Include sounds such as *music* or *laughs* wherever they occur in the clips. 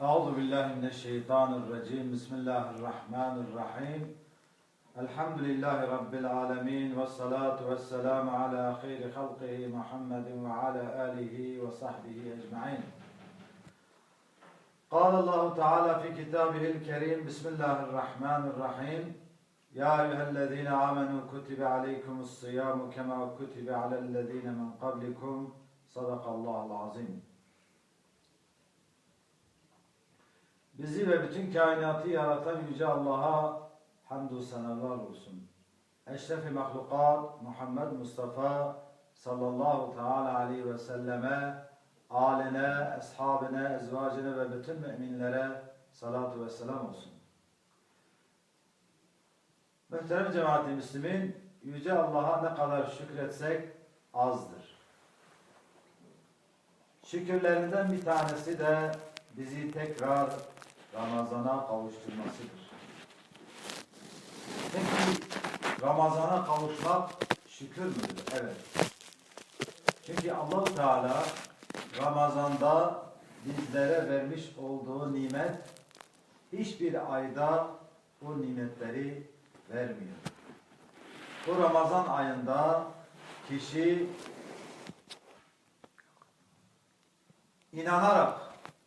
أعوذ بالله من الشيطان الرجيم. بسم الله الرحمن الرحيم. الحمد لله رب العالمين والصلاة والسلام على خير خلقه محمد وعلى آله وصحبه أجمعين. قال الله تعالى في كتابه الكريم بسم الله الرحمن الرحيم. يا أيها الذين آمنوا كتب عليكم الصيام كما كتب على الذين من قبلكم. صدق الله العظيم. Bizi ve bütün kainatı yaratan Yüce Allah'a hamdü senalar olsun. Eşrefi mahlukat Muhammed Mustafa sallallahu teala aleyhi ve selleme, aline, ashabine, ezvacine ve bütün müminlere salatu ve selam olsun. Muhterem cemaat-i Yüce Allah'a ne kadar şükretsek azdır. Şükürlerinden bir tanesi de bizi tekrar Ramazana kavuşturmasıdır. Peki Ramazana kavuşmak şükür müdür? Evet. Çünkü allah Teala Ramazanda bizlere vermiş olduğu nimet hiçbir ayda bu nimetleri vermiyor. Bu Ramazan ayında kişi inanarak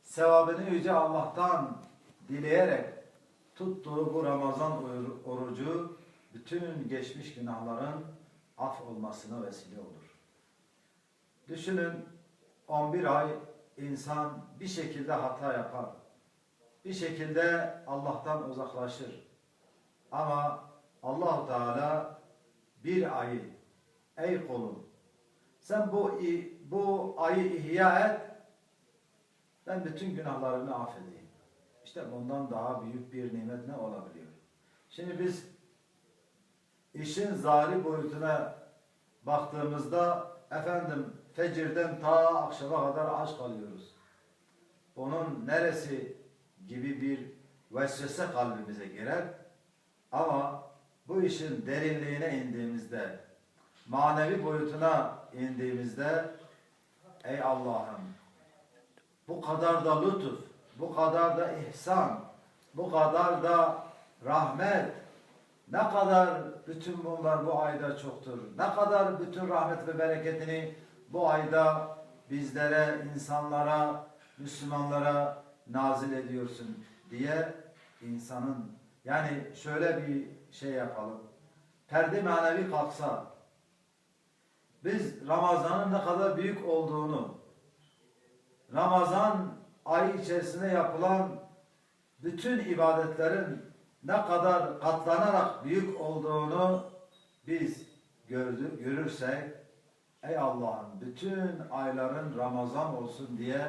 sevabını Yüce Allah'tan dileyerek tuttuğu bu Ramazan orucu bütün geçmiş günahların af olmasına vesile olur. Düşünün 11 ay insan bir şekilde hata yapar. Bir şekilde Allah'tan uzaklaşır. Ama allah Teala bir ayı ey kulum sen bu bu ayı ihya et ben bütün günahlarını affedeyim. İşte bundan daha büyük bir nimet ne olabiliyor? Şimdi biz işin zari boyutuna baktığımızda efendim fecirden ta akşama kadar aç kalıyoruz. Onun neresi gibi bir vesvese kalbimize girer. Ama bu işin derinliğine indiğimizde, manevi boyutuna indiğimizde ey Allah'ım bu kadar da lütuf, bu kadar da ihsan, bu kadar da rahmet, ne kadar bütün bunlar bu ayda çoktur. Ne kadar bütün rahmet ve bereketini bu ayda bizlere, insanlara, Müslümanlara nazil ediyorsun diye insanın yani şöyle bir şey yapalım. Perde manevi kalksa biz Ramazan'ın ne kadar büyük olduğunu Ramazan ayı içerisinde yapılan bütün ibadetlerin ne kadar katlanarak büyük olduğunu biz gördük, görürsek ey Allah'ım bütün ayların Ramazan olsun diye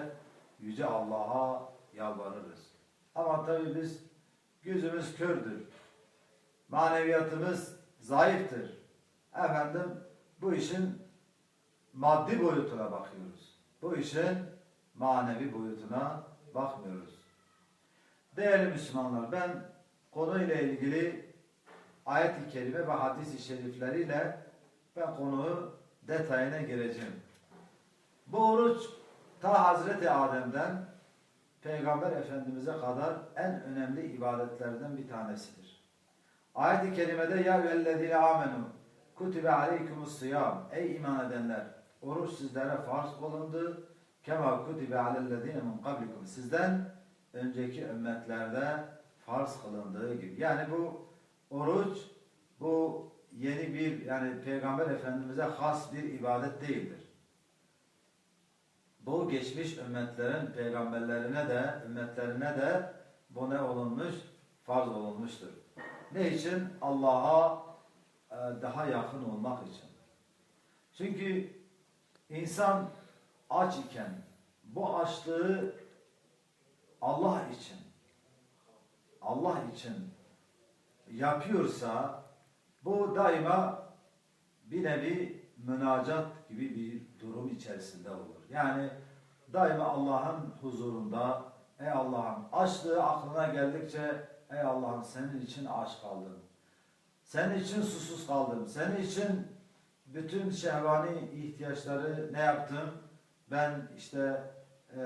Yüce Allah'a yalvarırız. Ama tabi biz gözümüz kördür. Maneviyatımız zayıftır. Efendim bu işin maddi boyutuna bakıyoruz. Bu işin manevi boyutuna bakmıyoruz. Değerli Müslümanlar ben konuyla ilgili ayet-i kerime ve hadis-i şerifleriyle ben konuyu detayına gireceğim. Bu oruç ta Hazreti Adem'den Peygamber Efendimiz'e kadar en önemli ibadetlerden bir tanesidir. Ayet-i kerimede ya vellezine amenu kutibe aleykumus sıyam ey iman edenler oruç sizlere farz olundu Kema kutibe alellezine min kablikum. Sizden önceki ümmetlerde farz kılındığı gibi. Yani bu oruç bu yeni bir yani Peygamber Efendimiz'e has bir ibadet değildir. Bu geçmiş ümmetlerin peygamberlerine de ümmetlerine de bu ne olunmuş? Farz olunmuştur. Ne için? Allah'a e, daha yakın olmak için. Çünkü insan aç iken bu açlığı Allah için Allah için yapıyorsa bu daima bir nevi münacat gibi bir durum içerisinde olur. Yani daima Allah'ın huzurunda ey Allah'ım açlığı aklına geldikçe ey Allah'ım senin için aç kaldım. Senin için susuz kaldım. Senin için bütün şehvani ihtiyaçları ne yaptım? Ben işte e,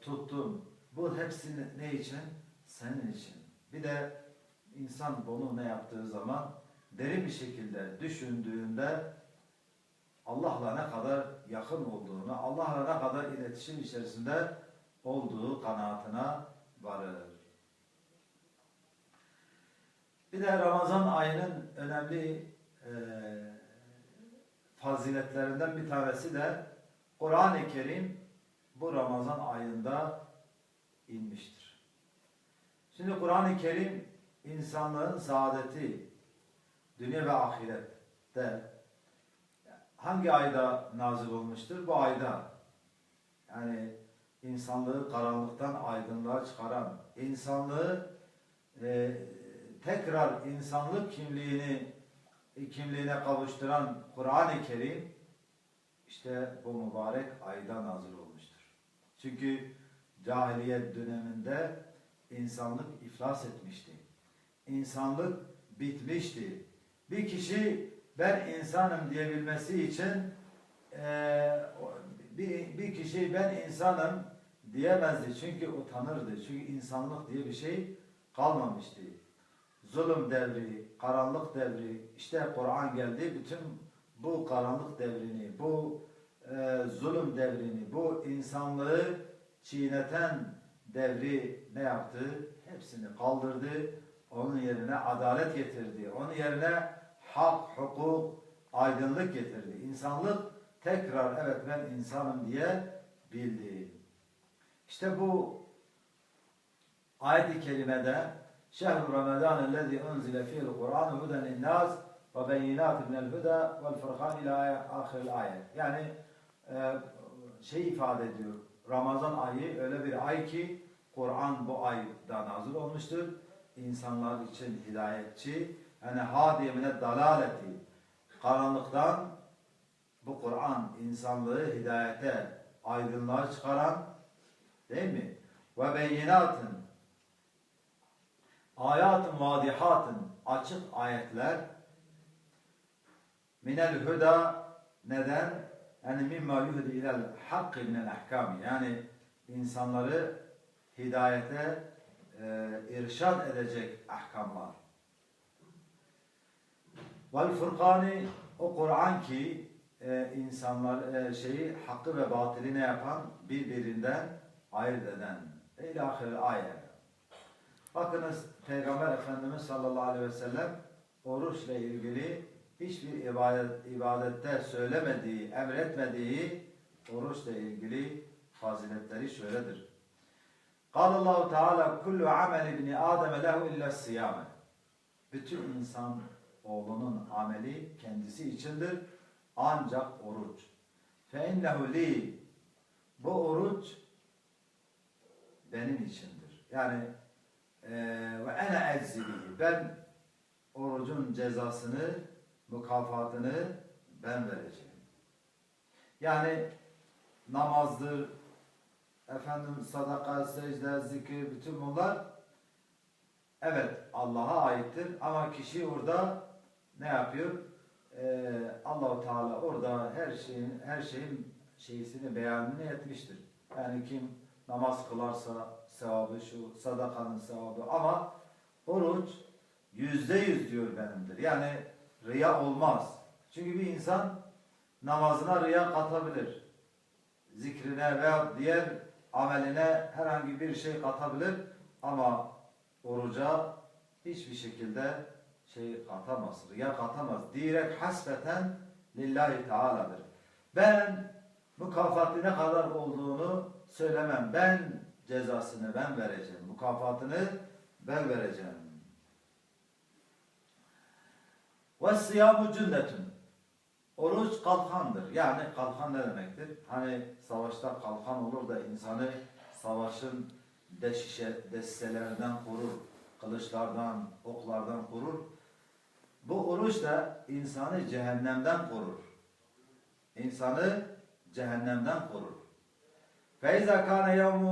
tuttum. Bu hepsi ne için? Senin için. Bir de insan bunu ne yaptığı zaman derin bir şekilde düşündüğünde Allah'la ne kadar yakın olduğunu, Allah'la ne kadar iletişim içerisinde olduğu kanaatine varır. Bir de Ramazan ayının önemli e, faziletlerinden bir tanesi de Kur'an-ı Kerim bu Ramazan ayında inmiştir. Şimdi Kur'an-ı Kerim insanlığın saadeti dünya ve ahirette hangi ayda nazil olmuştur? Bu ayda. Yani insanlığı karanlıktan aydınlığa çıkaran, insanlığı e, tekrar insanlık kimliğini kimliğine kavuşturan Kur'an-ı Kerim işte bu mübarek ayda nazil olmuştur. Çünkü cahiliyet döneminde insanlık iflas etmişti. İnsanlık bitmişti. Bir kişi ben insanım diyebilmesi için eee, bir, bir kişi ben insanım diyemezdi. Çünkü utanırdı. Çünkü insanlık diye bir şey kalmamıştı. Zulüm devri, karanlık devri, işte Kur'an geldi. Bütün bu karanlık devrini, bu eee, zulüm devrini, bu insanlığı çiğneten devri ne yaptı? Hepsini kaldırdı. Onun yerine adalet getirdi. Onun yerine hak, hukuk, aydınlık getirdi. İnsanlık tekrar evet ben insanım diye bildi. İşte bu ayet-i kerimede şehr Ramazan ellezî unzile fîl Kur'an huden linnâs ve beyinât minel huda vel fırkan ila ahiril ayet. Yani e, şey ifade ediyor. Ramazan ayı öyle bir ay ki Kur'an bu ayda nazil olmuştur. İnsanlar için hidayetçi. Yani hadiyemine dalaleti. Karanlıktan bu Kur'an insanlığı hidayete, aydınlığa çıkaran değil mi? Ve beyinatın ayatın vadihatın açık ayetler minel huda neden? Yani mimma yuhdi ilel hakkı minel ahkam. Yani insanları hidayete e, irşad edecek ahkamlar. Vel fırkani o Kur'an ki e, insanlar e, şeyi hakkı ve batili ne yapan birbirinden ayırt eden. İlahir ayet. Bakınız Peygamber Efendimiz sallallahu aleyhi ve sellem oruçla ilgili hiçbir ibadet, ibadette söylemediği, emretmediği oruçla ilgili faziletleri şöyledir. Allahu Teala kullu amel ibni Adem lehu illa siyame. Bütün insan oğlunun ameli kendisi içindir. Ancak oruç. Fe innehu. Bu oruç benim içindir. Yani e, ve ene eczibihi. Ben orucun cezasını, mükafatını ben vereceğim. Yani namazdır, efendim sadaka, secde, zikir, bütün bunlar evet Allah'a aittir ama kişi orada ne yapıyor? Ee, Allahu Teala orada her şeyin her şeyin şeysini beyanını etmiştir. Yani kim namaz kılarsa sevabı şu, sadakanın sevabı ama oruç yüzde yüz diyor benimdir. Yani riya olmaz. Çünkü bir insan namazına riya katabilir. Zikrine veya diğer ameline herhangi bir şey katabilir ama oruca hiçbir şekilde şey katamaz, riya katamaz. Direkt hasbeten lillahi teala'dır. Ben mükafatı ne kadar olduğunu söylemem. Ben cezasını ben vereceğim. Mükafatını ben vereceğim. Ve siyamu cünnetun. Oruç kalkandır. Yani kalkan ne demektir? Hani savaşta kalkan olur da insanı savaşın deşişe, destelerinden korur, kılıçlardan, oklardan korur. Bu oruç da insanı cehennemden korur. İnsanı cehennemden korur. فَاِذَا كَانَ يَوْمُ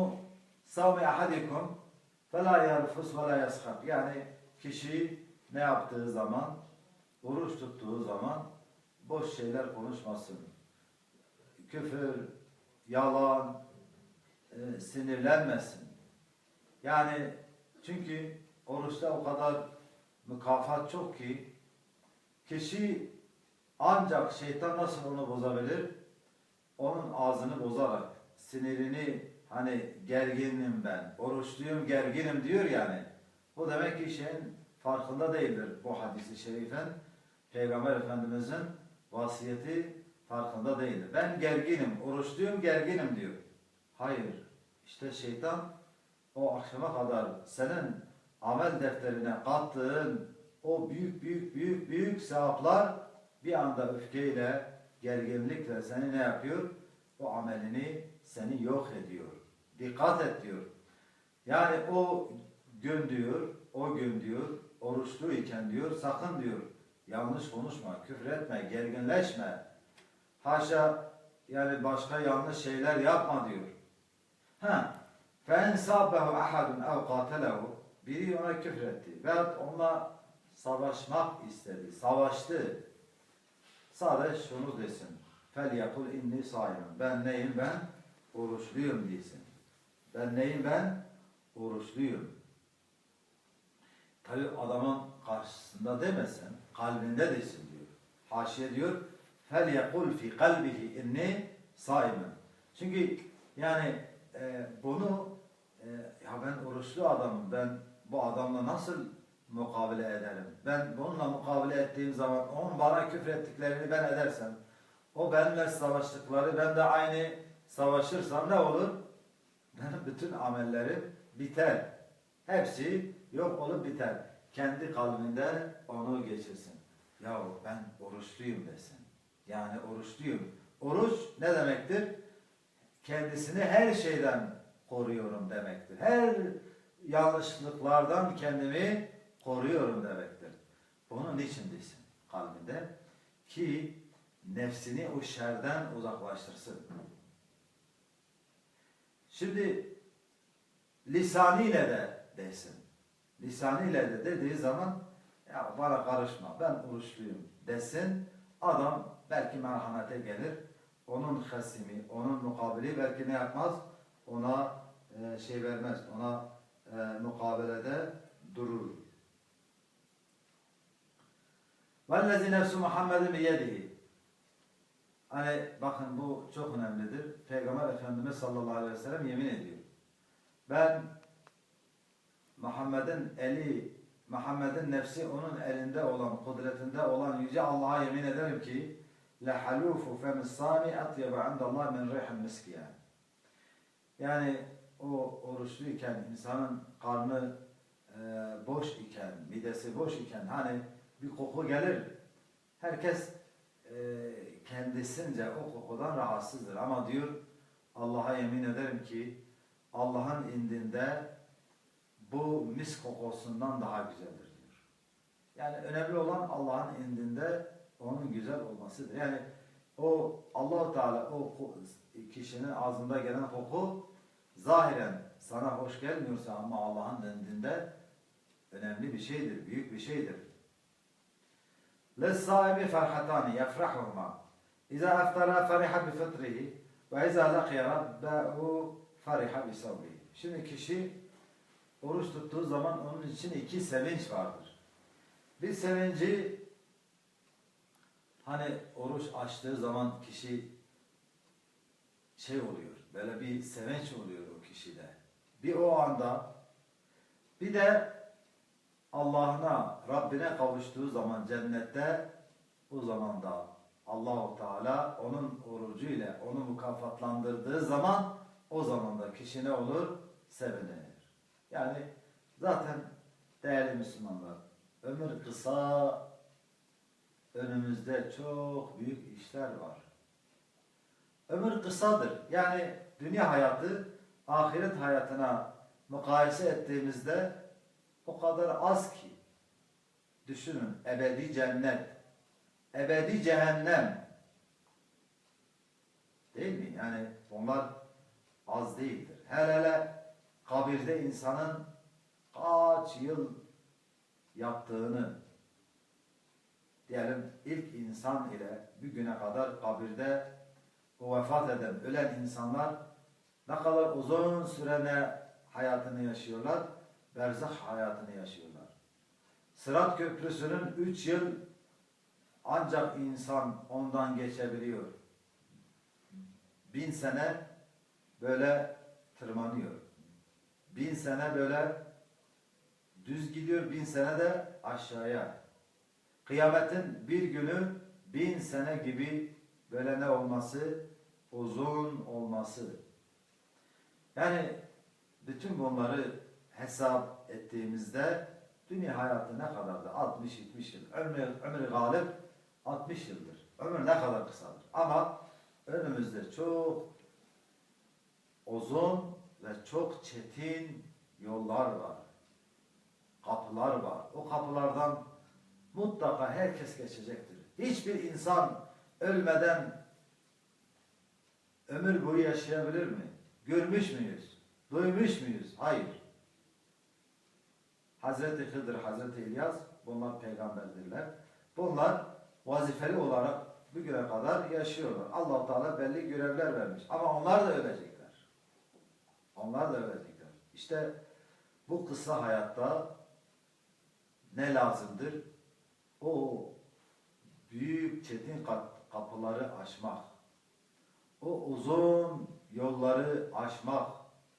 صَوْمِ اَحَدِكُمْ فَلَا يَرْفُسْ وَلَا يَسْخَبْ Yani kişi ne yaptığı zaman, oruç tuttuğu zaman boş şeyler konuşmasın. Küfür, yalan, e, sinirlenmesin. Yani çünkü oruçta o kadar mükafat çok ki kişi ancak şeytan nasıl onu bozabilir? Onun ağzını bozarak, sinirini hani gerginim ben, oruçluyum gerginim diyor yani. Bu demek ki şeyin farkında değildir bu hadisi şerifin. Peygamber Efendimizin vasiyeti farkında değildir. Ben gerginim, oruçluyum gerginim diyor. Hayır. İşte şeytan o akşama kadar senin amel defterine kattığın o büyük büyük büyük büyük sevaplar bir anda öfkeyle, gerginlikle seni ne yapıyor? O amelini seni yok ediyor. Dikkat et diyor. Yani o gün diyor, o gün diyor, oruçlu iken diyor, sakın diyor, yanlış konuşma, küfür etme, gerginleşme. Haşa yani başka yanlış şeyler yapma diyor. Ha, فَاِنْ سَابَهُ اَحَدٌ اَوْ قَاتَلَهُ Biri ona küfür etti veyahut onunla savaşmak istedi, savaştı. Sadece şunu desin. فَلْيَقُلْ inni saimim. Ben neyim ben? Oruçluyum desin. Ben neyim ben? Oruçluyum. Tabi adamın karşısında demesen, kalbinde desin diyor. Haşiye diyor, fel yekul fi kalbihi inni saimen. Çünkü yani e, bunu e, ya ben oruçlu adamım, ben bu adamla nasıl mukabele edelim? Ben bununla mukabele ettiğim zaman on bana küfrettiklerini ben edersem, o benimle savaştıkları ben de aynı savaşırsam ne olur? Benim *laughs* bütün amellerim biter. Hepsi yok olup biter. Kendi kalbinde onu geçirsin. Yahu ben oruçluyum desin. Yani oruçluyum. Oruç ne demektir? Kendisini her şeyden koruyorum demektir. Her yanlışlıklardan kendimi koruyorum demektir. Bunun için desin kalbinde ki nefsini o şerden uzaklaştırsın. Şimdi lisanıyla de desin Lisanıyla de dediği zaman ya bana karışma ben oruçluyum desin. Adam belki merhamete gelir. Onun hasimi, onun mukabili belki ne yapmaz? Ona e, şey vermez. Ona e, mukabelede durur. وَالَّذِي نَفْسُ مُحَمَّدٍ بِيَدِهِ Hani bakın bu çok önemlidir. Peygamber Efendimiz sallallahu aleyhi ve sellem yemin ediyor. Ben Muhammed'in eli, Muhammed'in nefsi onun elinde olan, kudretinde olan Yüce Allah'a yemin ederim ki لَحَلُوفُ فَمِ الصَّامِ اَطْيَبَ عَنْدَ اللّٰهِ مِنْ رِيحِ الْمِسْكِ yani. Yani o oruçluyken insanın karnı e, boş iken, midesi boş iken hani bir koku gelir. Herkes e, kendisince o kokudan rahatsızdır. Ama diyor Allah'a yemin ederim ki Allah'ın indinde bu mis kokusundan daha güzeldir diyor. Yani önemli olan Allah'ın indinde onun güzel olmasıdır. Yani o Allahu Teala o kişinin ağzında gelen koku zahiren sana hoş gelmiyorsa ama Allah'ın indinde önemli bir şeydir, büyük bir şeydir. للصائم فرحتان يفرحهما إذا أفطر فرح بفطره وإذا لقي ربه فرح بصومه. Şimdi kişi oruç tuttuğu zaman onun için iki sevinç vardır. Bir sevinci hani oruç açtığı zaman kişi şey oluyor, böyle bir sevinç oluyor o kişide. Bir o anda, bir de Allah'ına, Rabbine kavuştuğu zaman cennette o zaman da Allahu Teala onun orucu ile onu mükafatlandırdığı zaman o zaman da kişi ne olur? Sevinir. Yani zaten değerli Müslümanlar ömür kısa önümüzde çok büyük işler var. Ömür kısadır. Yani dünya hayatı ahiret hayatına mukayese ettiğimizde o kadar az ki. Düşünün ebedi cennet, ebedi cehennem. Değil mi? Yani onlar az değildir. Hele hele kabirde insanın kaç yıl yattığını diyelim ilk insan ile bir güne kadar kabirde o vefat eden, ölen insanlar ne kadar uzun sürene hayatını yaşıyorlar, berzah hayatını yaşıyorlar. Sırat Köprüsü'nün üç yıl ancak insan ondan geçebiliyor. Bin sene böyle tırmanıyor. Bin sene böyle düz gidiyor, bin sene de aşağıya. Kıyametin bir günü bin sene gibi böyle ne olması? Uzun olması. Yani bütün bunları hesap ettiğimizde dünya hayatı ne kadardı? 60-70 yıl. Ömrü, ömrü galip 60 yıldır. Ömür ne kadar kısadır. Ama önümüzde çok uzun ve çok çetin yollar var. Kapılar var. O kapılardan mutlaka herkes geçecektir. Hiçbir insan ölmeden ömür boyu yaşayabilir mi? Görmüş müyüz? Duymuş muyuz? Hayır. Hazreti Hıdır, Hazreti İlyas bunlar peygamberdirler. Bunlar vazifeli olarak bugüne kadar yaşıyorlar. allah Teala belli görevler vermiş. Ama onlar da ölecekler. Onlar da ölecekler. İşte bu kısa hayatta ne lazımdır? O büyük çetin kap- kapıları aşmak. O uzun yolları aşmak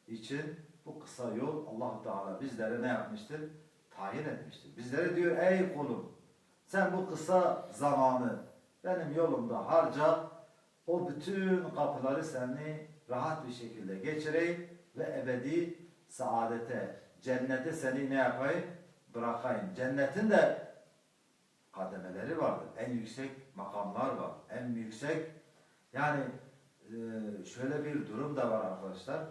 için bu kısa yol allah Teala bizlere ne yapmıştır? Tayin etmiştir. Bizlere diyor ey kulum sen bu kısa zamanı benim yolumda harca o bütün kapıları seni rahat bir şekilde geçireyim ve ebedi saadete, cennete seni ne yapayım? Bırakayım. Cennetin de kademeleri vardır. En yüksek makamlar var. En yüksek yani e, şöyle bir durum da var arkadaşlar.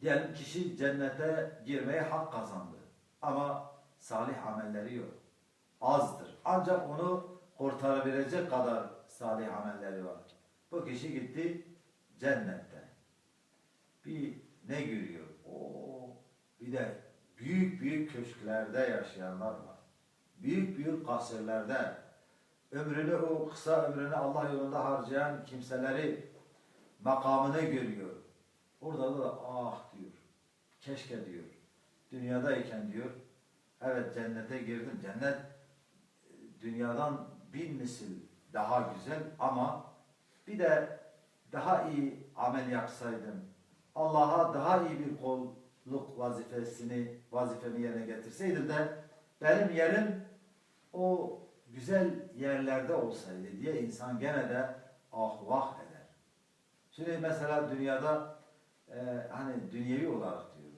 Diyelim kişi cennete girmeye hak kazandı. Ama salih amelleri yok. Azdır. Ancak onu kurtarabilecek kadar salih amelleri var. Bu kişi gitti cennette. Bir ne görüyor? Oo, bir de büyük büyük köşklerde yaşayanlar var. Büyük büyük kasırlarda ömrünü o kısa ömrünü Allah yolunda harcayan kimseleri makamını görüyor. Orada da ah diyor. Keşke diyor. Dünyadayken diyor. Evet cennete girdim. Cennet dünyadan bin misil daha güzel ama bir de daha iyi amel yapsaydım. Allah'a daha iyi bir kulluk vazifesini vazifemi yerine getirseydim de benim yerim o güzel yerlerde olsaydı diye insan gene de ah vah eder. Şimdi mesela dünyada e, hani dünyevi olarak diyor.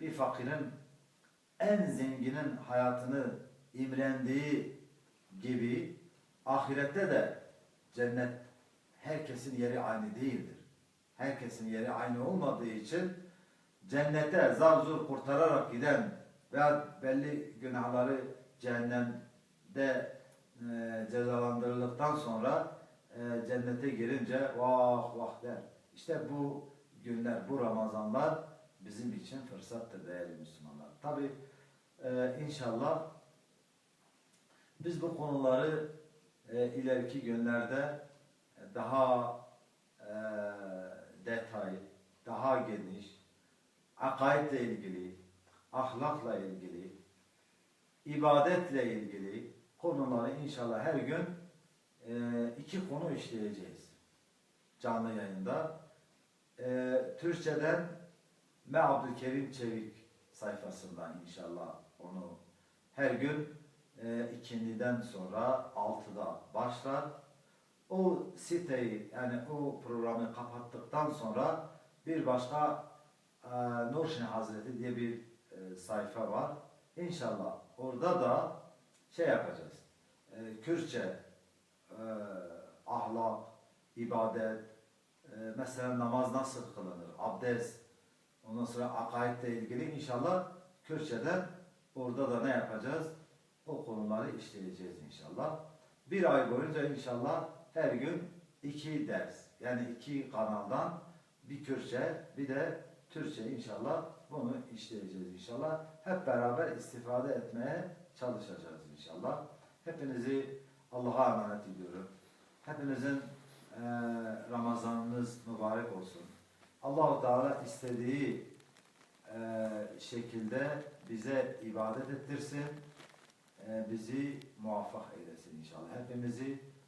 Bir fakirin en zenginin hayatını imrendiği gibi ahirette de cennet herkesin yeri aynı değildir. Herkesin yeri aynı olmadığı için cennete zar zor kurtararak giden veya belli günahları cehennemde e, cezalandırıldıktan sonra e, cennete girince vah vah der. İşte bu günler, bu Ramazanlar bizim için fırsattır değerli Müslümanlar. Tabi e, inşallah biz bu konuları e, ileriki günlerde daha e, detay, daha geniş, akaidle ilgili, ahlakla ilgili, ibadetle ilgili konuları inşallah her gün e, iki konu işleyeceğiz canlı yayında. E, Türkçeden Me Abdülkerim Çevik sayfasından inşallah onu her gün e, ikindiden sonra altıda başlar. O siteyi yani o programı kapattıktan sonra bir başka e, Nurşin Hazreti diye bir e, sayfa var. İnşallah orada da şey yapacağız. E, Kürtçe e, ahlak, ibadet, e, mesela namaz nasıl kılınır, abdest, ondan sonra akaidle ilgili inşallah Kürtçeden orada da ne yapacağız? O konuları işleyeceğiz inşallah. Bir ay boyunca inşallah her gün iki ders, yani iki kanaldan bir Kürtçe, bir de Türkçe inşallah bunu işleyeceğiz inşallah. Hep beraber istifade etmeye çalışacağız inşallah. Hepinizi Allah'a emanet ediyorum. Hepinizin eee Ramazanınız mübarek olsun. Allahu Teala istediği e, şekilde bize ibadet ettirsin. E, bizi muvaffak eylesin inşallah. Hepimizi